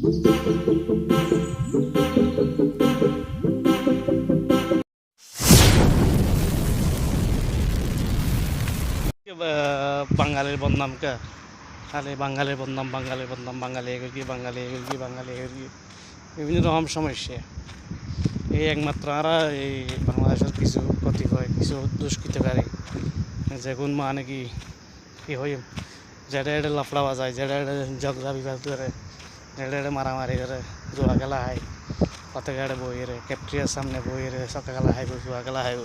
বাঙালির বদনামকে খালি বাঙালির বদনাম বাঙালির বদনাম, বাঙালি এগুলো কি, বাঙালি এগুলো কি, বাঙালি এগুলো কি? বিভিন্ন রকম সমস্যা। এই একমাত্র আমরা এই বাংলাদেশের কিছু কতিপয় কিছু দুষ্কৃতকারী যে কোন মানে কি কি হয়, যেটা এটা লাফড়াওয়া যায় যেটা এটা ঝগড়া বিবাদ করে। এটা মারামারি করে জোয়া খেলা হয় পতাকাটা বই রে ক্যাপ্টেরিয়ার সামনে বই রে সকা খেলা হাইব জোয়া খেলা হাইব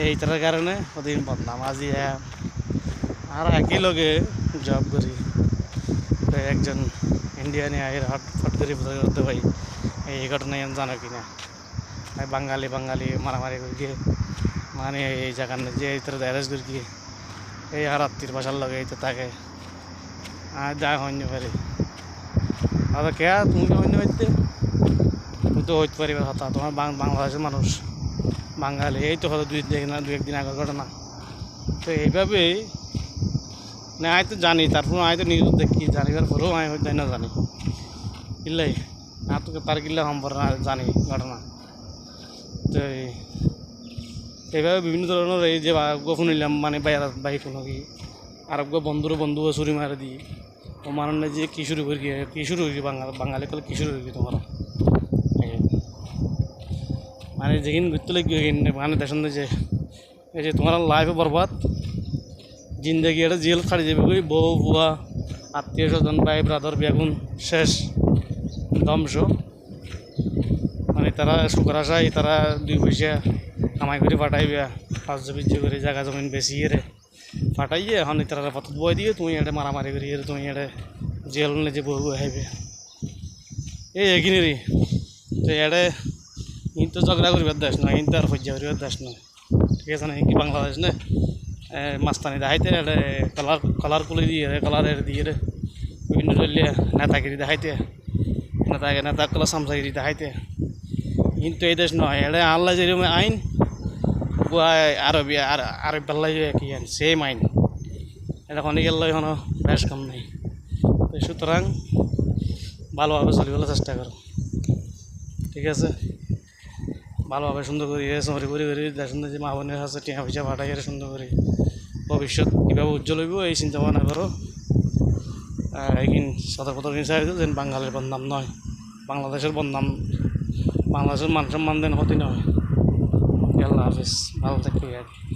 এইটার কারণে ওদিন বদনাম আজি হ্যাঁ আর একই লগে জব করি একজন ইন্ডিয়ানে আয়ের হট ফট করে করতে ভাই এই ঘটনায় আমি জানো কিনা বাঙালি বাঙালি মারামারি করে মানে এই জায়গার যে এই তোর অ্যারেস্ট করে এই আর আত্মীয় বাসার লগে এই তো তাকে আর যা হইনি পারি আর কে? তুমি হইনি হইতে তুমি তো হইতে পারিবার কথা। তোমার বাংলাদেশের মানুষ। বাঙালি। এই তো হয়তো দুই দিন দু একদিন আগের ঘটনা। তো এইভাবেই না, আমি তো জানি। তারপর আমি তো নিউজ দেখি। জানিবার পরেও আমি হয়তো না, জানি। ইল্লাই না, তো তার কিল্লা সম্পর্ক না জানি ঘটনা। তো এই- এইভাবে বিভিন্ন ধরনের এই যে আরোগ্য শুনিলাম মানে বাইরে বাইক কোনো কি আরোগ্য বন্ধুর বন্ধু চুরি মারে দি ও মানে যে কি শুরু করি গিয়ে কি শুরু করি বাঙাল, বাঙালি কলে কি শুরু করি তোমার মানে যেদিন ঘুরতে লাগি মানে দেখুন যে, এই যে তোমার লাইফে বরবাদ। জিন্দগি এটা জেল ছাড়ি যাবে কই, বউ, বুয়া, আত্মীয় স্বজন, ভাই ব্রাদার বেগুন, শেষ, ধ্বংস। মানে তারা শুক্র আশায় তারা দুই পয়সা কামাই করে পাঠাইবে, পাঁচ বিজ্জ করে জায়গা জমিন বেশি রে পাঠাইয়ে এখন তারা পথ বই দিয়ে তুমি এটা মারামারি করি এর তুমি এটা জেল যে বউ হাইবে এই এগিনিরি তো এড়ে ইন তো ঝগড়া করিবার দেশ নয় ইন তো আর সহ্য করিবার দেশ নয় ঠিক আছে না কি বাংলাদেশ না? মাস্তানি দেখাইতে এটা কালার কালার কুলি দিয়ে রে, কালারের দিয়ে রে, বিভিন্ন দলীয় নেতাগিরি দেখাইতে, নেতাকে নেতা কলা সামসাগিরি দেখাইতে। কিন্তু এই দেশ নয়, এটা আল্লাহ যেরকম আইন গুয়ায় আরবি আর আরব বেল্লাই কি আইন সেম আইন। এটা খনি গেল এখনও বেশ কম নেই। সুতরাং ভালোভাবে চলিবলৈ চেষ্টা করো ঠিক আছে? ভালোভাবে সুন্দর করে চমরি করে করে দেখুন যে মা বোনের কাছে টিয়া পয়সা আর সুন্দর করে ভবিষ্যৎ কীভাবে উজ্জ্বল হইব, এই চিন্তা ভাবনা করো এইদিন সতর্কতা চাই যেন বাঙালির বদনাম নয় বাংলাদেশের বদনাম বাংলাদেশের মান সম্মান দেন হতে নয় আল্লাহ হাফিজ ভালো থাকি আর কি।